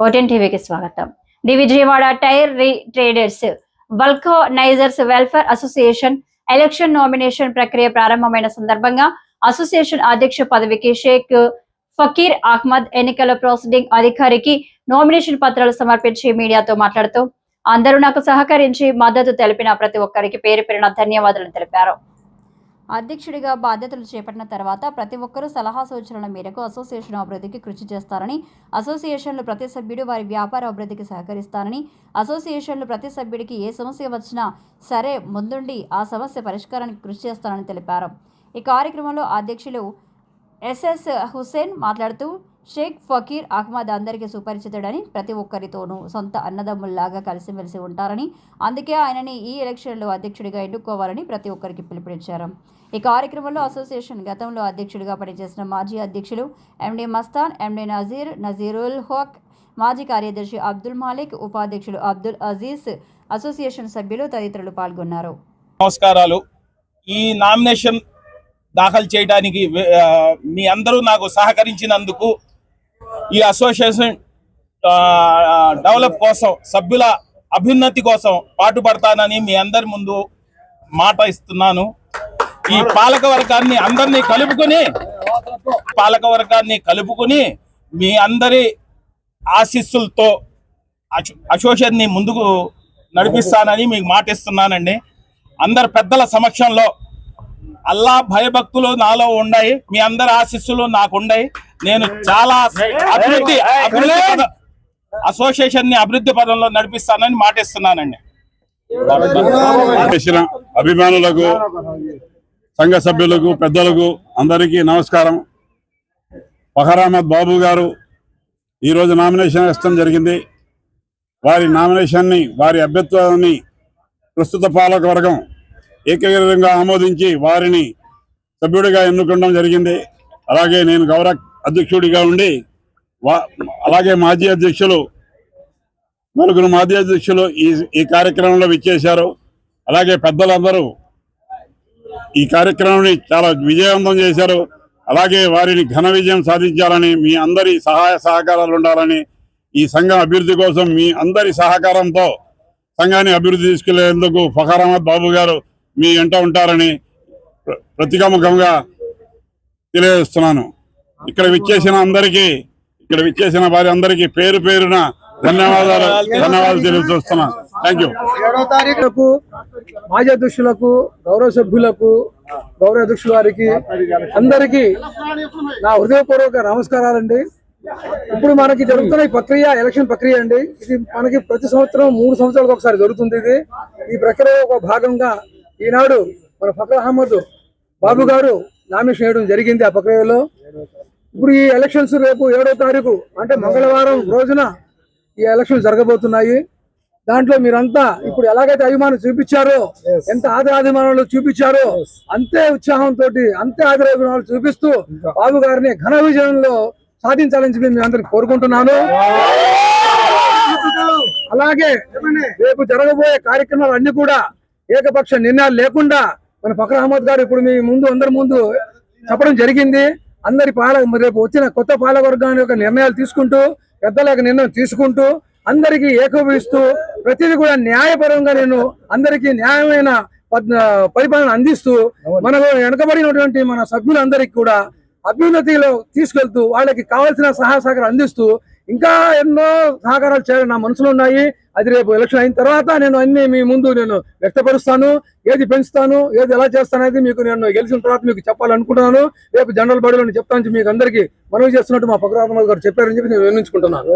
ఓటెన్ టీవీకి స్వాగతం. The Vijayawada tyre retreaders vulcanizers welfare association election nomination ప్రక్రియ ప్రారంభమైన సందర్భంగా అసోసియేషన్ అధ్యక్ష పదవికి షేక్ ఫకీర్ అహ్మద్ ఎన్నికల ప్రొసీడింగ్ అధికారికి నామినేషన్ పత్రాలు సమర్పించి మీడియాతో మాట్లాడుతూ అందరూ నాకు సహకరించి మద్దతు తెలిపిన ప్రతి ఒక్కరికి పేరు పేరున ధన్యవాదాలు తెలిపారు. అధ్యక్షుడిగా బాధ్యతలు చేపట్టిన తర్వాత ప్రతి ఒక్కరూ సలహా సూచనల మేరకు అసోసియేషన్ అభివృద్ధికి కృషి చేస్తారని అసోసియేషన్లు ప్రతి సభ్యుడు వారి వ్యాపార అభివృద్ధికి సహకరిస్తారని అసోసియేషన్లు ప్రతి సభ్యుడికి ఏ సమస్య వచ్చినా సరే ముందుండి ఆ సమస్య పరిష్కారానికి కృషి చేస్తారని తెలిపారు. ఈ కార్యక్రమంలో అధ్యక్షులు ఎస్ఎస్ హుసేన్ మాట్లాడుతూ షేక్ ఫకీర్ అహ్మద్ అందరికీ సుపరిచితుడని ప్రతి ఒక్కరితోనూ సొంత అన్నదమ్ముల్లాగా కలిసిమెలిసి ఉంటారని అందుకే ఆయనని ఈ ఎలక్షన్లో అధ్యక్షుడిగా ఎన్నుకోవాలని ప్రతి ఒక్కరికి పిలుపునిచ్చారు. ఈ కార్యక్రమంలో అసోసియేషన్ గతంలో అధ్యక్షుడిగా పనిచేసిన మాజీ అధ్యక్షులు ఎండి మస్తాన్ ఎండి నజీర్ నజీరుల్ హక్ మాజీ కార్యదర్శి అబ్దుల్ మాలిక్ ఉపాధ్యక్షులు అబ్దుల్ అజీజ్ అసోసియేషన్ సభ్యులు తదితరులు పాల్గొన్నారు. నమస్కారాలు. ఈ నామినేషన్ దాఖలు చేయడానికి మీ అందరూ నాకు సహకరించినందుకు ఈ అసోసియేషన్ డెవలప్ కోసం సభ్యుల అభ్యున్నతి కోసం పాటుపడతానని మీ అందరి ముందు మాట ఇస్తున్నాను. ఈ పాలక వర్గాన్ని అందరినీ కలుపుకొని పాలక వర్గాన్ని కలుపుకుని మీ అందరి ఆశీస్సులతో అసో- అసోసియేషన్ని ముందుకు నడిపిస్తానని మీకు మాట ఇస్తున్నానండి అందరు పెద్దల సమక్షంలో అల్లా భయభక్తులు నాలో ఉన్నాయి మీ అందరి ఆశీస్సులు నాకు ఉన్నాయి నేను చాలా అభివృద్ధి అభివృద్ధి అసోసియేషన్ని అభివృద్ధి పదంలో నడిపిస్తానని మాటిస్తున్నానండి. చేసిన అభిమానులకు సంఘ సభ్యులకు పెద్దలకు అందరికీ నమస్కారం. ఫఖర్ అహ్మద్ బాబు గారు ఈరోజు నామినేషన్ ఇష్టం జరిగింది. వారి నామినేషన్ని వారి అభ్యర్థాన్ని ప్రస్తుత పాలక వర్గం ఏకగ్రీవంగా ఆమోదించి వారిని సభ్యుడిగా ఎన్నుకోవడం జరిగింది. అలాగే నేను గౌరవ అధ్యక్షుడిగా ఉండి వా- అలాగే మాజీ అధ్యక్షులు నలుగురు మాజీ అధ్యక్షులు ఈ ఈ కార్యక్రమంలో విచ్చేశారు. అలాగే పెద్దలందరూ ఈ కార్యక్రమాన్ని చాలా విజయవంతం చేశారు. అలాగే వారిని ఘన విజయం సాధించాలని మీ అందరి సహాయ సహకారాలు ఉండాలని ఈ సంఘం అభివృద్ధి కోసం మీ అందరి సహకారంతో సంఘాన్ని అభివృద్ధి తీసుకెళ్ళేందుకు ఫఖర్ అహ్మద్ బాబు గారు మీ వెంట ఉంటారని ప్ర- ప్రతికాముఖంగా తెలియజేస్తున్నాను. ఇక్కడ విచ్చేసిన అందరికీ ఇక్కడ విచ్చేసిన వారి అందరికీ పేరు పేరున ధన్యవాదాలు ధన్యవాదాలు తెలియజేస్తున్నాను థ్యాంక్ యూ ఏడో తారీఖులకు మాజీ అధ్యక్షులకు గౌరవ సభ్యులకు గౌరవ అధ్యక్షుల వారికి అందరికీ నా హృదయపూర్వక నమస్కారాలండి. ఇప్పుడు మనకి జరుగుతున్న ఈ ప్రక్రియ ఎలక్షన్ ప్రక్రియ అండి. ఇది మనకి ప్రతి సంవత్సరం మూడు సంవత్సరాలకు ఒకసారి జరుగుతుంది ఇది. ఈ ప్రక్రియ ఒక భాగంగా ఈనాడు మన ఫకర్ అహ్మద్ బాబు గారు నామినేషన్ వేయడం జరిగింది ఆ ప్రక్రియలో. ఇప్పుడు ఈ ఎలక్షన్స్ రేపు ఏడో తారీఖు అంటే మంగళవారం రోజున ఈ ఎలక్షన్స్ జరగబోతున్నాయి. దాంట్లో మీరంతా ఇప్పుడు ఎలాగైతే అభిమానం చూపించారో ఎంత ఆదరాభిమానాలు చూపించారో అంతే ఉత్సాహంతో అంతే ఆదరాభిమానాలు చూపిస్తూ బాబు గారిని ఘన విజయంలో సాధించాలని చెప్పి మీ అందరికి కోరుకుంటున్నాను. అలాగే రేపు జరగబోయే కార్యక్రమాలు అన్ని కూడా ఏకపక్ష నిర్ణయాలు లేకుండా మన ఫకర్ అహ్మద్ గారు ఇప్పుడు మీ ముందు అందరి ముందు చెప్పడం జరిగింది. అందరి పాలక రేపు వచ్చిన కొత్త పాలకవర్గాన్ని యొక్క నిర్ణయాలు తీసుకుంటూ పెద్దల యొక్క నిర్ణయం తీసుకుంటూ అందరికీ ఏకోపిస్తూ ప్రతిదీ కూడా న్యాయపరంగా నేను అందరికీ న్యాయమైన పద్- పరిపాలన అందిస్తూ మనకు వెనకబడినటువంటి మన సభ్యులందరికీ కూడా అభ్యున్నతిలో తీసుకెళ్తూ వాళ్ళకి కావాల్సిన సహాయ సహకారం అందిస్తూ ఇంకా ఎన్నో సహకారాలు చేయాలని నా మనసులో ఉన్నాయి. అది రేపు ఎలక్షన్ అయిన తర్వాత నేను అన్ని మీ ముందు నేను వ్యక్తపరుస్తాను. ఏది పెంచుతాను ఏది ఎలా చేస్తాను అనేది మీకు నేను గెలిచిన తర్వాత మీకు చెప్పాలనుకుంటున్నాను. రేపు జనరల్ బడిలో చెప్తాను మీకు అందరికీ మనవి చేస్తున్నట్టు మా పక్కరాత్మ గారు చెప్పారని చెప్పి నేను విన్నించుకుంటున్నాను